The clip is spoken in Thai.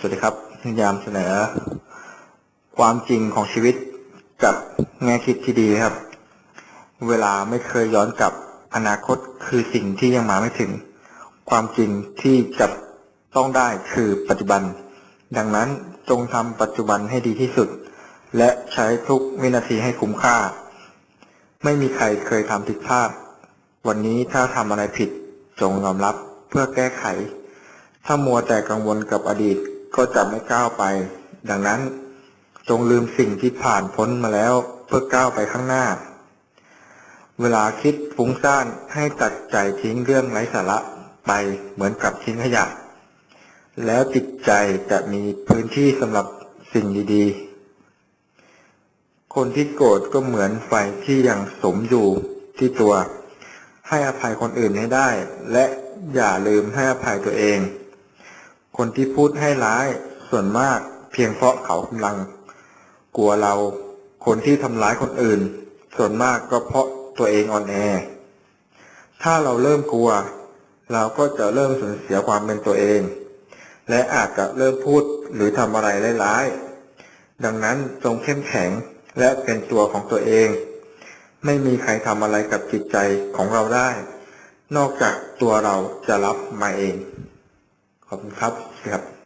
สวัสดีครับพยายามเสนอ ความจริงของชีวิตกับแง่คิดที่ดีครับ เวลาไม่เคยย้อนกลับอนาคตคือสิ่งที่ยังมาไม่ถึง ความจริงที่จะต้องได้คือปัจจุบัน ดังนั้นจงทำปัจจุบันให้ดีที่สุด และใช้ทุกวินาทีให้คุ้มค่า ไม่มีใครเคยทำผิดพลาด วันนี้ถ้าทำอะไรผิดจงยอมรับเพื่อแก้ไข ถ้ามัวแต่กังวลกับอดีต ก็จะไม่ก้าวไป ดังนั้น จงลืมสิ่งที่ผ่านพ้นมาแล้วเพื่อก้าวไปข้างหน้า เวลาคิดฟุ้งซ่านให้ตัดใจทิ้งเรื่องไร้สาระไปเหมือนกับทิ้งขยะ แล้วจิตใจจะมีพื้นที่สำหรับสิ่งดีๆ คนที่โกรธก็เหมือนไฟที่ยังสมอยู่ที่ตัว ให้อภัยคนอื่นให้ได้ และอย่าลืมให้อภัยตัวเอง คนที่พูดให้ร้ายส่วนมากเพียงเพราะเขากำลัง กลัวเรา คนที่ทำร้ายคนอื่น ส่วนมากก็เพราะตัวเองอ่อนแอ ถ้าเราเริ่มกลัว เราก็จะเริ่มสูญเสียความเป็นตัวเอง และอาจจะเริ่มพูดหรือทำอะไรร้ายๆดังนั้นจงเข้มแข็งและเป็นตัวของตัวเอง ไม่มีใครทำอะไรกับจิตใจของเราได้ นอกจากตัวเราจะรับมาเอง ขอบคุณครับครับ